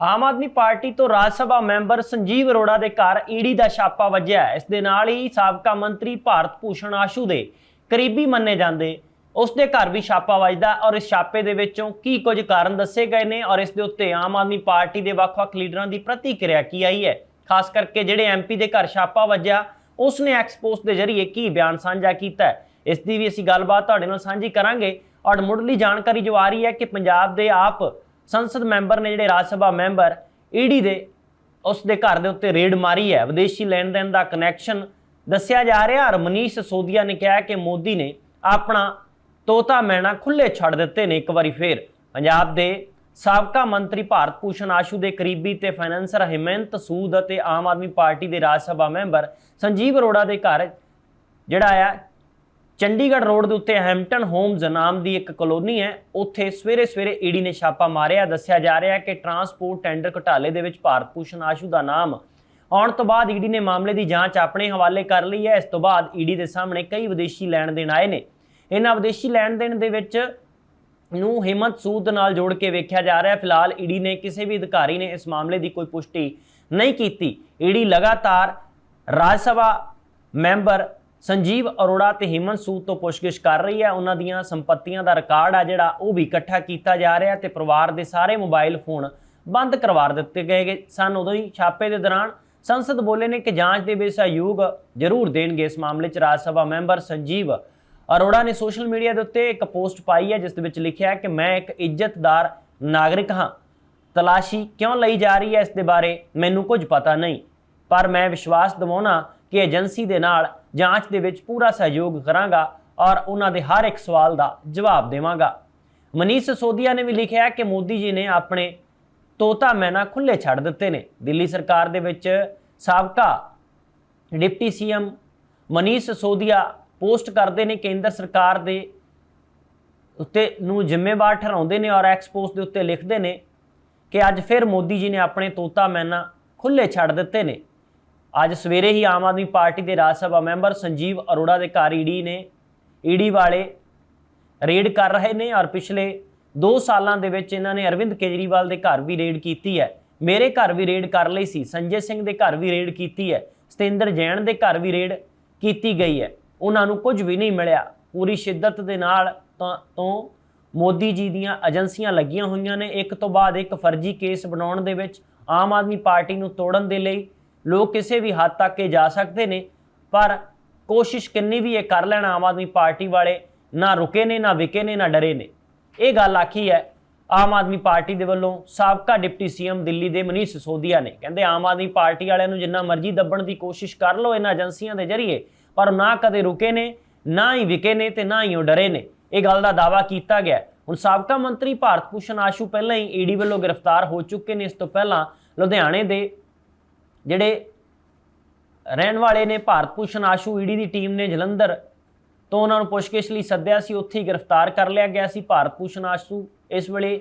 ਆਮ Aadmi party ਤੋਂ Rajya Sabha member Sanjeev Arora ਦੇ ਘਰ ਈਡੀ ਦਾ ਛਾਪਾ ਵੱਜਿਆ ਇਸ ਦੇ ਨਾਲ ਹੀ ਸਾਬਕਾ ਮੰਤਰੀ ਭਾਰਤ ਭੂਸ਼ਣ ਆਸ਼ੂ ਦੇ ਕਰੀਬੀ ਮੰਨੇ ਜਾਂਦੇ ਉਸ ਦੇ ਘਰ ਵੀ ਛਾਪਾ ਵੱਜਦਾ ਔਰ ਇਸ ਛਾਪੇ ਦੇ ਵਿੱਚੋਂ ਕੀ ਕੁਝ ਕਾਰਨ ਦੱਸੇ ਗਏ ਨੇ ਔਰ ਇਸ ਦੇ ਉੱਤੇ ਆਮ ਆਦਮੀ ਪਾਰਟੀ ਦੇ ਵੱਖ-ਵੱਖ ਲੀਡਰਾਂ ਦੀ ਪ੍ਰਤੀਕਿਰਿਆ ਕੀ ਆਈ ਹੈ। ਖਾਸ ਕਰਕੇ ਜਿਹੜੇ ਐਮਪੀ ਦੇ ਘਰ ਛਾਪਾ ਵੱਜਿਆ ਉਸ ਨੇ ਐਕਸਪੋਸ ਦੇ ਜ਼ਰੀਏ ਕੀ ਬਿਆਨ ਸਾਂਝਾ ਕੀਤਾ ਇਸ ਦੀ ਵੀ ਅਸੀਂ ਗੱਲਬਾਤ ਤੁਹਾਡੇ ਨਾਲ ਸਾਂਝੀ ਕਰਾਂਗੇ। ਔਰ ਮੁੱਢਲੀ ਜਾਣਕਾਰੀ ਜੋ ਆ ਰਹੀ ਹੈ ਕਿ ਪੰਜਾਬ ਦੇ ਆਪ ਸੰਸਦ ਮੈਂਬਰ ਨੇ ਜਿਹੜੇ ਰਾਜ ਸਭਾ ਮੈਂਬਰ ਈਡੀ ਦੇ, ਉਸ ਦੇ ਘਰ ਦੇ ਉੱਤੇ ਰੇਡ ਮਾਰੀ ਹੈ। ਵਿਦੇਸ਼ੀ ਲੈਣ ਦੇਣ ਦਾ ਕਨੈਕਸ਼ਨ ਦੱਸਿਆ ਜਾ ਰਿਹਾ। ਔਰ ਮਨੀਸ਼ ਸੋਦੀਆ ਨੇ ਕਿਹਾ ਕਿ ਮੋਦੀ ਨੇ ਆਪਣਾ ਤੋਤਾ ਮੈਣਾ ਖੁੱਲੇ ਛੱਡ ਦਿੱਤੇ ਨੇ ਇੱਕ ਵਾਰੀ ਫੇਰ। ਪੰਜਾਬ ਦੇ ਸਾਬਕਾ ਮੰਤਰੀ ਭਾਰਤ ਭੂਸ਼ਣ ਆਸ਼ੂ ਦੇ ਕਰੀਬੀ ਤੇ ਫਾਈਨੈਂਸਰ ਹਿਮੰਤ ਸੂਦ ਅਤੇ ਆਮ ਆਦਮੀ ਪਾਰਟੀ ਦੇ ਰਾਜ ਸਭਾ ਮੈਂਬਰ ਸੰਜੀਵ ਅਰੋੜਾ ਦੇ ਘਰ ਜਿਹੜਾ ਆ ਚੰਡੀਗੜ੍ਹ ਰੋਡ ਦੇ ਉੱਤੇ ਹੈਮਟਨ ਹੋਮਜ਼ ਨਾਮ ਦੀ ਇੱਕ ਕਲੋਨੀ ਹੈ। ਉੱਥੇ ਸਵੇਰੇ ਸਵੇਰੇ ਈਡੀ ਨੇ ਛਾਪਾ ਮਾਰਿਆ। ਦੱਸਿਆ ਜਾ ਰਿਹਾ ਕਿ ਟਰਾਂਸਪੋਰਟ ਟੈਂਡਰ ਘੁਟਾਲੇ ਦੇ ਵਿੱਚ ਭਾਰਤ ਭੂਸ਼ਣ ਆਸ਼ੂ ਦਾ ਨਾਮ ਆਉਣ ਤੋਂ ਬਾਅਦ ਈਡੀ ਨੇ ਮਾਮਲੇ ਦੀ ਜਾਂਚ ਆਪਣੇ ਹਵਾਲੇ ਕਰ ਲਈ ਹੈ। ਇਸ ਤੋਂ ਬਾਅਦ ਈਡੀ ਦੇ ਸਾਹਮਣੇ ਕਈ ਵਿਦੇਸ਼ੀ ਲੈਣ ਦੇਣ ਆਏ ਨੇ। ਇਹਨਾਂ ਵਿਦੇਸ਼ੀ ਲੈਣ ਦੇਣ ਦੇ ਵਿੱਚ ਨੂੰ ਹਿੰਮਤ ਸੂਦ ਨਾਲ ਜੋੜ ਕੇ ਵੇਖਿਆ ਜਾ ਰਿਹਾ ਹੈ। ਫਿਲਹਾਲ ਈਡੀ ਨੇ ਕਿਸੇ ਵੀ ਅਧਿਕਾਰੀ ਨੇ ਇਸ ਮਾਮਲੇ ਦੀ ਕੋਈ ਪੁਸ਼ਟੀ ਨਹੀਂ ਕੀਤੀ। ਈਡੀ ਲਗਾਤਾਰ ਰਾਜ ਸਭਾ ਮੈਂਬਰ ਸੰਜੀਵ ਅਰੋੜਾ ਤੇ ਹਿੰਮਤ ਸੂਦ ਤੋਂ ਪੁੱਛਗਿੱਛ ਕਰ ਰਹੀ ਹੈ। ਉਹਨਾਂ ਦੀਆਂ ਸੰਪਤੀਆਂ ਦਾ ਰਿਕਾਰਡ ਆ ਜਿਹੜਾ, ਉਹ ਵੀ ਇਕੱਠਾ ਕੀਤਾ ਜਾ ਰਿਹਾ ਤੇ ਪਰਿਵਾਰ ਦੇ ਸਾਰੇ ਮੋਬਾਈਲ ਫੋਨ ਬੰਦ ਕਰਵਾ ਦਿੱਤੇ ਗਏ ਸਨ। ਉਦੋਂ ਹੀ ਛਾਪੇ ਦੇ ਦੌਰਾਨ ਸੰਸਦ ਬੋਲੇ ਨੇ ਕਿ ਜਾਂਚ ਦੇ ਵਿੱਚ ਸਹਿਯੋਗ ਜ਼ਰੂਰ ਦੇਣਗੇ। ਇਸ ਮਾਮਲੇ 'ਚ ਰਾਜ ਸਭਾ ਮੈਂਬਰ ਸੰਜੀਵ ਅਰੋੜਾ ਨੇ ਸੋਸ਼ਲ ਮੀਡੀਆ ਦੇ ਉੱਤੇ ਇੱਕ ਪੋਸਟ ਪਾਈ ਹੈ, ਜਿਸ ਦੇ ਵਿੱਚ ਲਿਖਿਆ ਹੈ ਕਿ ਮੈਂ ਇੱਕ ਇੱਜ਼ਤਦਾਰ ਨਾਗਰਿਕ ਹਾਂ। ਤਲਾਸ਼ੀ ਕਿਉਂ ਲਈ ਜਾ ਰਹੀ ਹੈ? ਇਸ ਦੇ ਬਾਰੇ ਮੈਨੂੰ ਕੁਝ ਪਤਾ ਨਹੀਂ, ਪਰ ਮੈਂ ਵਿਸ਼ਵਾਸ ਦਿਵਾਉਣਾ ਕਿ ਏਜੰਸੀ ਦੇ ਨਾਲ ਜਾਂਚ ਦੇ ਵਿੱਚ ਪੂਰਾ ਸਹਿਯੋਗ ਕਰਾਂਗਾ ਔਰ ਉਹਨਾਂ ਦੇ ਹਰ ਇੱਕ ਸਵਾਲ ਦਾ ਜਵਾਬ ਦੇਵਾਂਗਾ। ਮਨੀਸ਼ ਸੋਦੀਆ ਨੇ ਵੀ ਲਿਖਿਆ ਕਿ ਮੋਦੀ ਜੀ ਨੇ ਆਪਣੇ ਤੋਤਾ ਮੈਨਾ ਖੁੱਲੇ ਛੱਡ ਦਿੱਤੇ ਨੇ। ਦਿੱਲੀ ਸਰਕਾਰ ਦੇ ਵਿੱਚ ਸਾਬਕਾ deputy CM Manish Sisodia post ਕਰਦੇ ਨੇ, ਕੇਂਦਰ ਸਰਕਾਰ ਦੇ ਉੱਤੇ ਨੂੰ ਜ਼ਿੰਮੇਵਾਰ ਠਹਿਰਾਉਂਦੇ ਨੇ ਔਰ ਐਕਸਪੋਸ ਦੇ ਉੱਤੇ ਲਿਖਦੇ ਨੇ ਕਿ ਅੱਜ ਫਿਰ ਮੋਦੀ ਜੀ ਨੇ ਆਪਣੇ ਤੋਤਾ ਮੈਨਾ ਖੁੱਲੇ ਛੱਡ ਦਿੱਤੇ ਨੇ। ਅੱਜ ਸਵੇਰੇ ਹੀ ਆਮ ਆਦਮੀ ਪਾਰਟੀ ਦੇ ਰਾਜ ਸਭਾ ਮੈਂਬਰ ਸੰਜੀਵ ਅਰੋੜਾ ਦੇ ਘਰ ਈਡੀ ਨੇ, ਈਡੀ ਵਾਲੇ ਰੇਡ ਕਰ ਰਹੇ ਨੇ ਔਰ ਪਿਛਲੇ 2 ਸਾਲਾਂ ਦੇ ਵਿੱਚ ਇਹਨਾਂ ਨੇ ਅਰਵਿੰਦ ਕੇਜਰੀਵਾਲ ਦੇ ਘਰ ਵੀ ਰੇਡ ਕੀਤੀ ਹੈ। ਮੇਰੇ ਘਰ ਵੀ ਰੇਡ ਕਰ ਲਈ ਸੀ, ਸੰਜੇ ਸਿੰਘ ਦੇ ਘਰ ਵੀ ਰੇਡ ਕੀਤੀ ਹੈ, ਸਤਿੰਦਰ ਜੈਨ ਦੇ ਘਰ ਵੀ ਰੇਡ ਕੀਤੀ ਗਈ ਹੈ। ਉਹਨਾਂ ਨੂੰ ਕੁਝ ਵੀ ਨਹੀਂ ਮਿਲਿਆ। ਪੂਰੀ ਸ਼ਿੱਦਤ ਦੇ ਨਾਲ ਤਾਂ, ਤੋਂ ਮੋਦੀ ਜੀ ਦੀਆਂ ਏਜੰਸੀਆਂ ਲੱਗੀਆਂ ਹੋਈਆਂ ਨੇ। ਇੱਕ ਤੋਂ ਬਾਅਦ ਇੱਕ ਫਰਜ਼ੀ ਕੇਸ ਬਣਾਉਣ ਦੇ ਵਿੱਚ ਆਮ ਆਦਮੀ ਪਾਰਟੀ ਨੂੰ ਤੋੜਨ ਦੇ ਲਈ ਲੋਕ ਕਿਸੇ ਵੀ ਹੱਦ ਤੱਕ ਇਹ ਜਾ ਸਕਦੇ ਨੇ, ਪਰ ਕੋਸ਼ਿਸ਼ ਕਿੰਨੀ ਵੀ ਇਹ ਕਰ ਲੈਣ ਆਮ ਆਦਮੀ ਪਾਰਟੀ ਵਾਲੇ ਨਾ ਰੁਕੇ ਨੇ, ਨਾ ਵਿਕੇ ਨੇ, ਨਾ ਡਰੇ ਨੇ। ਇਹ ਗੱਲ ਆਖੀ ਹੈ, ਆਮ ਆਦਮੀ ਪਾਰਟੀ ਦੇ ਵੱਲੋਂ ਸਾਬਕਾ ਡਿਪਟੀ ਸੀਐਮ ਦਿੱਲੀ ਦੇ ਮਨੀਸ਼ ਸਿਸੋਦੀਆ ਨੇ। ਕਹਿੰਦੇ ਆਮ ਆਦਮੀ ਪਾਰਟੀ ਵਾਲਿਆਂ ਨੂੰ ਜਿੰਨਾ ਮਰਜ਼ੀ ਦੱਬਣ ਦੀ ਕੋਸ਼ਿਸ਼ ਕਰ ਲਓ ਇਹਨਾਂ ਏਜੰਸੀਆਂ ਦੇ ਜ਼ਰੀਏ, ਪਰ ਨਾ ਕਦੇ ਰੁਕੇ ਨੇ, ਨਾ ਹੀ ਵਿਕੇ ਨੇ ਤੇ ਨਾ ਹੀ ਉਹ ਡਰੇ ਨੇ। ਇਹ ਗੱਲ ਦਾ ਦਾਵਾ ਕੀਤਾ ਗਿਆ ਹੁਣ ਸਾਬਕਾ ਮੰਤਰੀ ਭਾਰਤ ਭੂਸ਼ਣ ਆਸ਼ੂ ਪਹਿਲਾਂ ਹੀ ਈਡੀ ਵੱਲੋਂ ਗ੍ਰਿਫਤਾਰ ਹੋ ਚੁੱਕੇ ਨੇ। ਇਸ ਤੋਂ ਪਹਿਲਾਂ ਲੁਧਿਆਣੇ ਦੇ ਜਿਹੜੇ ਰਹਿਣ ਵਾਲੇ ਨੇ ਭਾਰਤ ਭੂਸ਼ਣ ਆਸ਼ੂ ਈਡੀ ਦੀ ਟੀਮ ਨੇ ਜਲੰਧਰ ਤੋਂ ਉਹਨਾਂ ਨੂੰ ਪੁੱਛਗਿੱਛ ਲਈ ਸੱਦਿਆ ਸੀ, ਉੱਥੇ ਹੀ ਗ੍ਰਿਫਤਾਰ ਕਰ ਲਿਆ ਗਿਆ ਸੀ। ਭਾਰਤ ਭੂਸ਼ਣ ਆਸ਼ੂ ਇਸ ਵੇਲੇ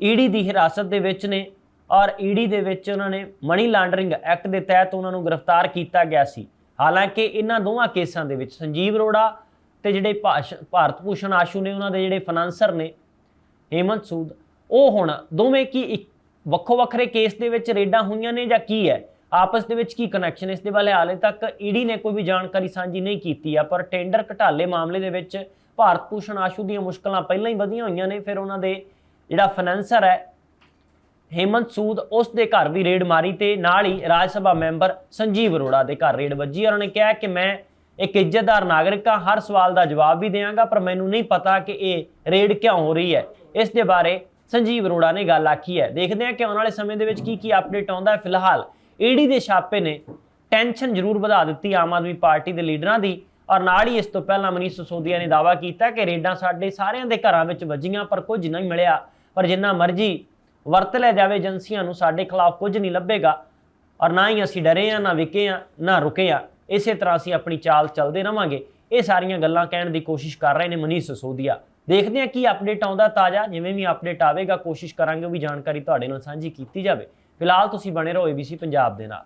ਈਡੀ ਦੀ ਹਿਰਾਸਤ ਦੇ ਵਿੱਚ ਨੇ ਔਰ ਈਡੀ ਦੇ ਵਿੱਚ ਉਹਨਾਂ ਨੇ ਮਨੀ ਲਾਂਡਰਿੰਗ ਐਕਟ ਦੇ ਤਹਿਤ ਉਹਨਾਂ ਨੂੰ ਗ੍ਰਿਫਤਾਰ ਕੀਤਾ ਗਿਆ ਸੀ। ਹਾਲਾਂਕਿ ਇਹਨਾਂ ਦੋਵਾਂ ਕੇਸਾਂ ਦੇ ਵਿੱਚ ਸੰਜੀਵ ਅਰੋੜਾ ਤੇ ਜਿਹੜੇ ਭਾਸ਼- ਭਾਰਤ ਭੂਸ਼ਣ ਆਸ਼ੂ ਨੇ ਉਹਨਾਂ ਦੇ ਜਿਹੜੇ ਫਾਈਨਾਂਸਰ ਨੇ ਹੇਮੰਤ ਸੂਦ, ਉਹ ਹੁਣ ਦੋਵੇਂ ਕੀ ਇੱਕ ਵੱਖੋ ਵੱਖਰੇ ਕੇਸ ਦੇ ਵਿੱਚ ਰੇਡਾਂ ਹੋਈਆਂ ਨੇ ਜਾਂ ਕੀ ਹੈ? ਆਪਸ ਦੇ ਵਿੱਚ ਕੀ ਕਨੈਕਸ਼ਨ ਇਸ ਦੇ ਬਾਰੇ ਹਾਲੇ ਤੱਕ ਈਡੀ ਨੇ ਕੋਈ ਵੀ ਜਾਣਕਾਰੀ ਸਾਂਝੀ ਨਹੀਂ ਕੀਤੀ ਆ, ਪਰ ਟੈਂਡਰ ਘਟਾਲੇ ਮਾਮਲੇ ਦੇ ਵਿੱਚ ਭਾਰਤ ਭੂਸ਼ਣ ਆਸ਼ੂ ਦੀਆਂ ਮੁਸ਼ਕਲਾਂ ਪਹਿਲਾਂ ਹੀ ਵਧੀਆਂ ਹੋਈਆਂ ਨੇ, ਫਿਰ ਉਹਨਾਂ ਦੇ ਜਿਹੜਾ ਫਾਈਨੈਂਸਰ ਹੈ, ਹੇਮੰਤ ਸੂਦ, ਉਸ ਦੇ ਘਰ ਵੀ ਰੇਡ ਮਾਰੀ ਤੇ ਨਾਲ ਹੀ ਰਾਜ ਸਭਾ ਮੈਂਬਰ ਸੰਜੀਵ ਅਰੋੜਾ ਦੇ ਘਰ ਰੇਡ ਵੱਜੀ ਉਹਨਾਂ ਨੇ ਕਿਹਾ ਕਿ ਮੈਂ ਇੱਕ ਇੱਜ਼ਤਦਾਰ ਨਾਗਰਿਕ ਹਾਂ, ਹਰ ਸਵਾਲ ਦਾ ਜਵਾਬ ਵੀ ਦੇਵਾਂਗਾ ਪਰ ਮੈਨੂੰ ਨਹੀਂ ਪਤਾ ਕਿ ਇਹ ਰੇਡ ਕਿਉਂ ਹੋ ਰਹੀ ਹੈ। ਇਸ ਦੇ ਬਾਰੇ ਸੰਜੀਵ ਅਰੋੜਾ ਨੇ ਗੱਲ ਆਖੀ ਹੈ। ਦੇਖਦੇ ਹਾਂ ਕਿ ਆਉਣ ਵਾਲੇ ਸਮੇਂ ਦੇ ਵਿੱਚ ਕੀ ਕੀ ਅਪਡੇਟ ਆਉਂਦਾ ਹੈ। ਫਿਲਹਾਲ ਈਡੀ ਦੇ ਛਾਪੇ ਨੇ ਟੈਨਸ਼ਨ ਜ਼ਰੂਰ ਵਧਾ ਦਿੱਤੀ ਆਮ ਆਦਮੀ ਪਾਰਟੀ ਦੇ ਲੀਡਰਾਂ ਦੀ ਔਰ ਨਾਲ ਹੀ ਇਸ ਤੋਂ ਪਹਿਲਾਂ ਮਨੀਸ਼ ਸਿਸੋਦੀਆ ਨੇ ਦਾਅਵਾ ਕੀਤਾ ਕਿ ਰੇਡਾਂ ਸਾਡੇ ਸਾਰਿਆਂ ਦੇ ਘਰਾਂ ਵਿੱਚ ਵੱਜੀਆਂ ਪਰ ਕੁਝ ਨਹੀਂ ਮਿਲਿਆ। ਪਰ ਜਿੰਨਾ ਮਰਜ਼ੀ ਵਰਤ ਲਿਆ ਜਾਵੇ, ਏਜੰਸੀਆਂ ਨੂੰ ਸਾਡੇ ਖਿਲਾਫ ਕੁਝ ਨਹੀਂ ਲੱਭੇਗਾ ਔਰ ਨਾ ਹੀ ਅਸੀਂ ਡਰੇ ਆ ਨਾ ਵਿਕੇ ਆ ਨਾ ਰੁਕੇ ਆ ਇਸੇ ਤਰ੍ਹਾਂ ਅਸੀਂ ਆਪਣੀ ਚਾਲ ਚੱਲਦੇ ਰਵਾਂਗੇ। ਇਹ ਸਾਰੀਆਂ ਗੱਲਾਂ ਕਹਿਣ ਦੀ ਕੋਸ਼ਿਸ਼ ਕਰ ਰਹੇ ਨੇ ਮਨੀਸ਼ ਸਿਸੋਦੀਆ। ਦੇਖਦੇ ਹਾਂ ਕੀ ਅਪਡੇਟ ਆਉਂਦਾ ਤਾਜ਼ਾ। ਜਿਵੇਂ ਵੀ ਅਪਡੇਟ ਆਵੇਗਾ, ਕੋਸ਼ਿਸ਼ ਕਰਾਂਗੇ ਉਹ ਵੀ ਜਾਣਕਾਰੀ ਤੁਹਾਡੇ ਨਾਲ ਸਾਂਝੀ ਕੀਤੀ ਜਾਵੇ। ਫਿਲਹਾਲ ਤੁਸੀਂ ਬਣੇ ਰਹੋ ABC ਪੰਜਾਬ ਦੇ ਨਾਲ।